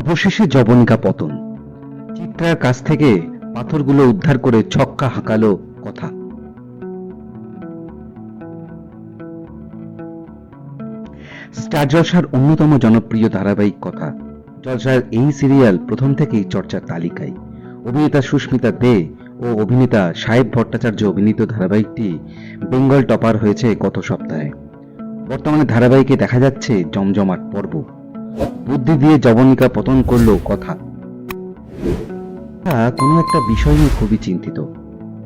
অবশেষে জবনিকা পতন। চিত্রার কাছ থেকে পাথরগুলো উদ্ধার করে ছক্কা হাঁকালো কথা। স্টার জলসার অন্যতম জনপ্রিয় ধারাবাহিক কথা। জলসার এই সিরিয়াল প্রথম থেকেই চর্চার তালিকায়। অভিনেতা সুস্মিতা দে ও অভিনেতা সাহেব ভট্টাচার্য অভিনীত ধারাবাহিকটি বেঙ্গল টপার হয়েছে গত সপ্তাহে। বর্তমানে ধারাবাহিকে দেখা যাচ্ছে জমজমাট পর্ব। বুদ্ধি দিয়ে জবনিকা পতন করল কথা। কথা কোনো একটা বিষয় নিয়ে খুবই চিন্তিত।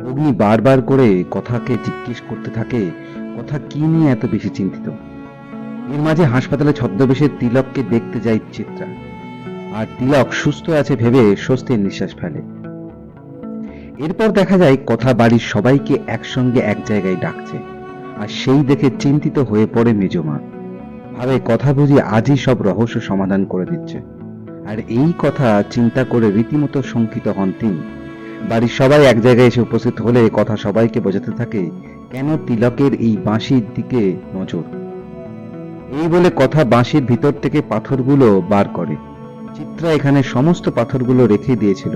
অগ্নি বারবার করে কথাকে জিজ্ঞেস করতে থাকে, কথা কি নিয়ে এত বেশি চিন্তিত? এর মাঝে হাসপাতালে ছদ্মবেশে তিলককে দেখতে যায় চিত্রা। আর তিলক সুস্থ আছে ভেবে স্বস্তির নিঃশ্বাস ফেলে। এরপর দেখা যায় কথা বাড়ির সবাইকে একসঙ্গে এক জায়গায় ডাকছে। আর সেই দেখে চিন্তিত হয়ে পড়ে মেজমা ভাবে কথা বুঝি আজই সব রহস্য সমাধান করে দিচ্ছে। আর এই কথা চিন্তা করে রীতিমতো শঙ্কিত হন তিনি। বাড়ির সবাই এক জায়গায় এসে উপস্থিত হলে কথা সবাইকে বোঝাতে থাকে, কেন তিলকের এই বাঁশির দিকে নজর? এই বলে কথা বাঁশির ভিতর থেকে পাথরগুলো বার করে। চিত্রা এখানে সমস্ত পাথরগুলো রেখে দিয়েছিল।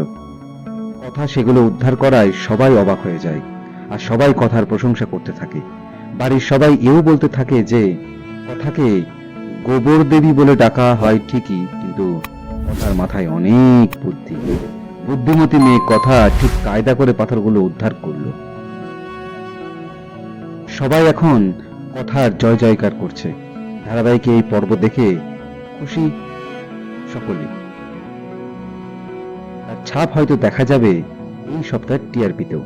কথা সেগুলো উদ্ধার করায় সবাই অবাক হয়ে যায়, আর সবাই কথার প্রশংসা করতে থাকে। বাড়ির সবাই এও বলতে থাকে যে কথাকে গোবর দেবী বলে ডাকা হয় ঠিকই, কিন্তু কথার মাথায় অনেক বুদ্ধি। বুদ্ধিমতী মেয়ে কথা ঠিক কায়দা করে পাথরগুলো উদ্ধার করল। সবাই এখন কথার জয় জয়কার করছে। ধারাবাহিকে এই পর্ব দেখে খুশি সকলে তার ছাপ হয়তো দেখা যাবে এই সপ্তাহের টিআরপিতেও।